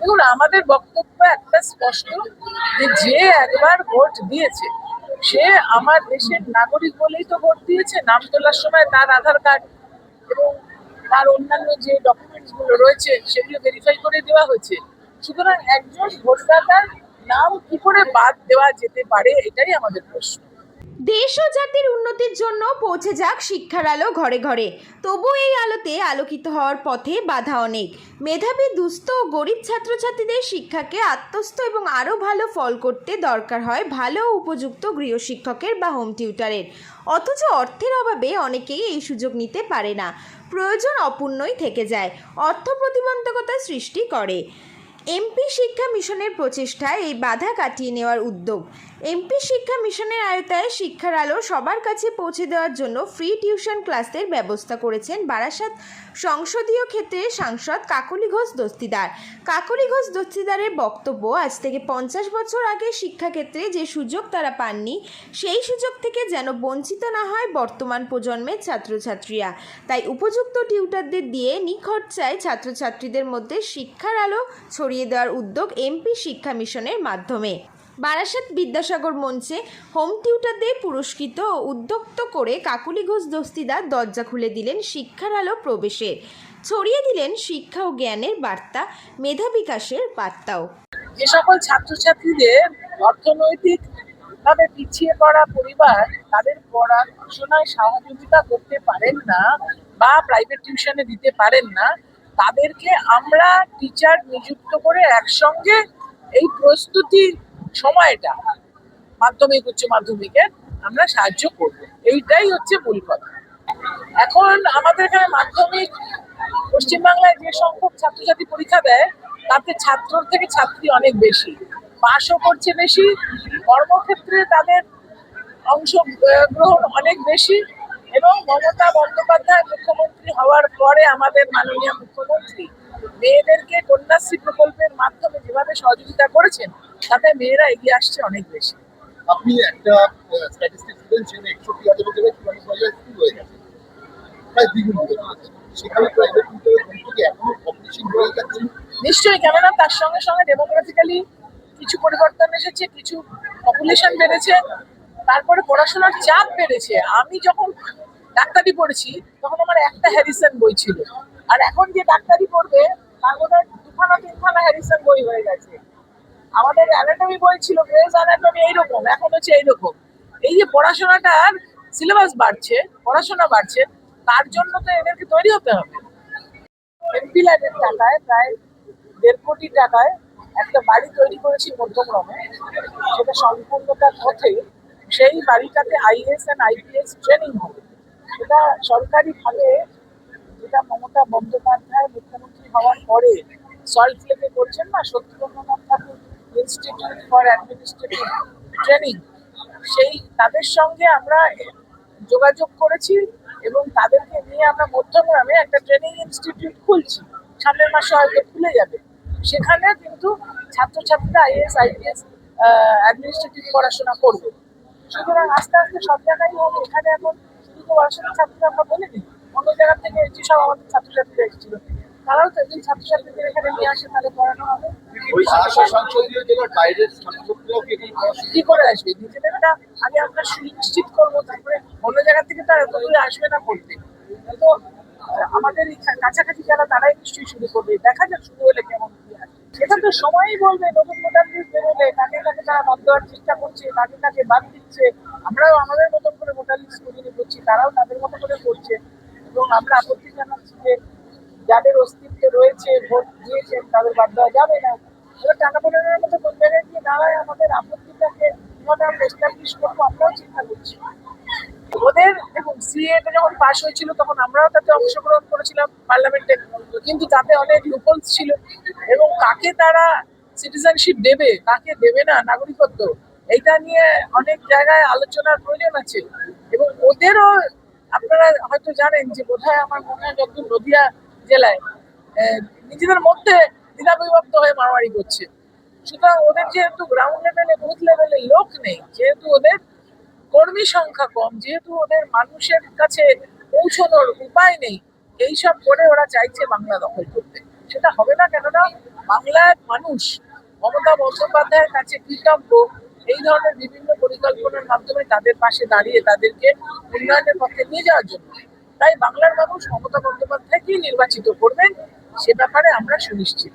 দেখুন, আমাদের বক্তব্য একটা স্পষ্ট যে যে একবার ভোট দিয়েছে, সে আমার দেশের নাগরিক বলেই তো ভোট দিয়েছে, নাম তোলার সময় তার আধার কার্ড এবং তার অন্যান্য যে ডকুমেন্টসগুলো রয়েছে, সেগুলো ভেরিফাই করে দেওয়া হয়েছে। সুতরাং একজন ভোটদাতার নাম কি করে বাদ দেওয়া যেতে পারে, এটাই আমাদের প্রশ্ন। দেশ ও জাতির উন্নতির জন্য পৌঁছে যাক শিক্ষার আলো ঘরে ঘরে। তবু এই আলোতে আলোকিত হওয়ার পথে বাধা অনেক। মেধাবী, দুস্থ ও গরিব ছাত্রছাত্রীদের শিক্ষাকে আত্মস্থ এবং আরও ভালো ফল করতে দরকার হয় ভালো উপযুক্ত গৃহশিক্ষকের বা হোম টিউটারের। অথচ অর্থের অভাবে অনেকেই এই সুযোগ নিতে পারে না। প্রয়োজন অপূর্ণই থেকে যায়। অর্থ প্রতিবন্ধকতা সৃষ্টি করে। এমপি শিক্ষা মিশনের প্রচেষ্টায় এই বাধা কাটিয়ে নেওয়ার উদ্যোগ। এমপি শিক্ষা মিশনের আয়তায় শিক্ষার আলো সবার কাছে পৌঁছে দেওয়ার জন্য ফ্রি টিউশন ক্লাসের ব্যবস্থা করেছেন বারাসাত সংসদীয় ক্ষেত্রে সাংসদ কাকলি ঘোষ দস্তিদার। কাকলি ঘোষ দস্তিদারের বক্তব্য, আজ থেকে পঞ্চাশ বছর আগে শিক্ষাক্ষেত্রে যে সুযোগ তারা পাননি, সেই সুযোগ থেকে যেন বঞ্চিত না হয় বর্তমান প্রজন্মের ছাত্রছাত্রীরা। তাই উপযুক্ত টিউটারদের দিয়ে নিখরচায় ছাত্রছাত্রীদের মধ্যে শিক্ষার আলো ছড়িয়ে দেওয়ার উদ্যোগ এমপি শিক্ষা মিশনের মাধ্যমে। বারাসাত বিদ্যাসাগর মঞ্চে হোম টিউটারদের পুরস্কৃত ও উদ্যক্ত করে কাকুলি ঘোষ দস্তিদার দরজা খুলে দিলেন শিক্ষার আলো প্রবেশের ছড়িয়ে দিলেন শিক্ষা ও জ্ঞানের বার্তা, মেধা বিকাশের বার্তাও। যে সকল ছাত্রছাত্রীদের অর্থনৈতিক ভাবে পিছিয়ে পড়া পরিবার তাদের পড়াশোনায় সহযোগিতা করতে পারেন না বা প্রাইভেট টিউশনে দিতে পারেন না তাদেরকে আমরা টিচার নিযুক্ত করে একসঙ্গে এই প্রস্তুতি সময়টা মাধ্যমিক, উচ্চ মাধ্যমিকের আমরা সাহায্য করব। এইটাই হচ্ছে মূল কথা। এখন আমাদের এখানে মাধ্যমিক, পশ্চিমবাংলায় যে সংখ্যক ছাত্রছাত্রী পরীক্ষা দেয়, তাতে ছাত্র থেকে ছাত্রী অনেক বেশি। পাশও করছে বেশি। কর্মক্ষেত্রে তাদের অংশগ্রহণ অনেক বেশি। এবং মমতা বন্দ্যোপাধ্যায় মুখ্যমন্ত্রী হওয়ার পরে আমাদের মাননীয় মুখ্যমন্ত্রী মেয়েদেরকে কন্যাশ্রী প্রকল্পের মাধ্যমে যেভাবে সহযোগিতা করেছেন তাতে মেয়েরা এগিয়ে আসছে অনেক বেশি। আপনি একটা স্ট্যাটিস্টিক্স দিলেন সেখানে একষট্টি হাজারের জায়গায় চুয়াল্লিশ হাজার শুরু হয়ে গেছে। প্রায় দ্বিগুণ হয়ে গেছে। সেখানে প্রাইভেট থেকে এখনও পপুলেশন হয়ে যাচ্ছে? নিশ্চয়ই কেননা তার সঙ্গে সঙ্গে ডেমোগ্রাফিক্যালি কিছু পরিবর্তন এসেছে কিছু পপুলেশন বেড়েছে। তারপরে পড়াশোনার চাপ বেড়েছে। আমি যখন ডাক্তারি পড়েছি, তখন আমার একটা হ্যারিসন বই ছিল। আর এখন যে ডাক্তারি পড়বে, তার মধ্যে দুখানা, তিনখানা হ্যারিসন বই হয়ে গেছে। আমাদের অ্যানাটমি বই ছিল গ্রেজ অ্যানাটমি এইরকম, এখন হচ্ছে এইরকম। এই যে পড়াশোনাটার সিলেবাস বাড়ছে, পড়াশোনা বাড়ছে, তার জন্য তো এদেরকে তৈরি হতে হবে। এমপি ল্যান্ডের টাকায় প্রায় দেড় কোটি টাকায় একটা বাড়ি তৈরি করেছি মধ্যমগ্রামে। সেটা সম্পূর্ণতার পথে সেই বাড়িটাতে আইএস অ্যান্ড আইপিএস ট্রেনিং হবে। সেটা সরকারিভাবে যেটা মমতা বন্দ্যোপাধ্যায় মুখ্যমন্ত্রী হওয়ার পরে সল্ট লেকে করছেন না, Satyendranath Tagore institute for administrative training সেই তাদের সঙ্গে আমরা যোগাযোগ করেছি এবং তাদেরকে নিয়ে আমরা মধ্যমগ্রামে একটা ট্রেনিং ইনস্টিটিউট খুলছি। সামনের মাসে হয়তো খুলে যাবে। সেখানে কিন্তু ছাত্রছাত্রীরা আইএস আইপিএস অ্যাডমিনিস্ট্রেটিভ পড়াশোনা করবে সুতরাং আস্তে আস্তে সব জায়গায় হবে। এখানে এখন শুধু পড়াশোনার ছাত্রীরা আমরা বলিনি অন্য জায়গা থেকে যেসব আমাদের ছাত্রছাত্রীরা এসেছিল। তারাও তো একদিন ছাত্রছাত্রীদের এখানে নিয়ে আসে তাহলে পড়ানো হবে। কি করে আসবে? আগে আমরা সুনিশ্চিত করব তারপরে অন্য জায়গা থেকে তারা এত দূরে আসবে না পড়তে তো আমাদের কাছাকাছি যারা তারাই নিশ্চয়ই শুরু করবে। দেখা যাক শুরু হলে কেমন সেটা তো সময়ই বলবে, নতুন মোটামুটি বেরোলে কাকে কাকে তারা বাদ দেওয়ার চেষ্টা করছে কাকে কাকে বাদ দিচ্ছে। আমরাও আমাদের মতন করে মোটালিস তৈরি করছি, তারাও তাদের মতো করে করছে। এবং আমরা আপত্তি জানাচ্ছি যে যাদের অস্তিত্ব রয়েছে, ভোট দিয়েছেন, তাদের বাদ দেওয়া যাবে না। এবার টাকা পড়ানোর মতো কোন জায়গায় গিয়ে দাঁড়ায় আমাদের আপত্তিটাকে আমরা এস্টাবলিশ করব, আমরাও চিন্তা করছি। ওদের দেখুন সিএটা যখন পাশ হয়েছিল, তখন আমরাও তাতে অংশগ্রহণ করেছিলাম পার্লামেন্টে কিন্তু তাতে অনেক লুপলস ছিল। এবং কাকে তারা সিটিজেনশিপ দেবে, কাকে দেবে না, নাগরিকত্ব, এইটা নিয়ে অনেক জায়গায় আলোচনার প্রয়োজন আছে। এবং ওদেরও আপনারা হয়তো জানেন যে বোধহয় আমার মনে হয় যতদূর নদিয়া জেলায় নিজেদের মধ্যে দ্বিধাবিভক্ত হয়ে মারামারি করছে। সুতরাং ওদের যেহেতু গ্রাউন্ড লেভেলে বুথ লেভেলে লোক নেই, যেহেতু ওদের কর্মী সংখ্যা কম, যেহেতু ওদের মানুষের কাছে পৌঁছানোর উপায় নেই, এইসব করে ওরা চাইছে বাংলা দখল করতে। সেটা হবে না কেননা বাংলার মানুষ মমতা বন্দ্যোপাধ্যায়ের কাছে কৃতজ্ঞ। এই ধরনের বিভিন্ন পরিকল্পনার মাধ্যমে তাদের পাশে দাঁড়িয়ে তাদেরকে উন্নয়নের পথে নিয়ে যাওয়ার জন্য। তাই বাংলার মানুষ মমতা বন্দ্যোপাধ্যায়কেই নির্বাচিত করবেন, সে ব্যাপারে আমরা সুনিশ্চিত।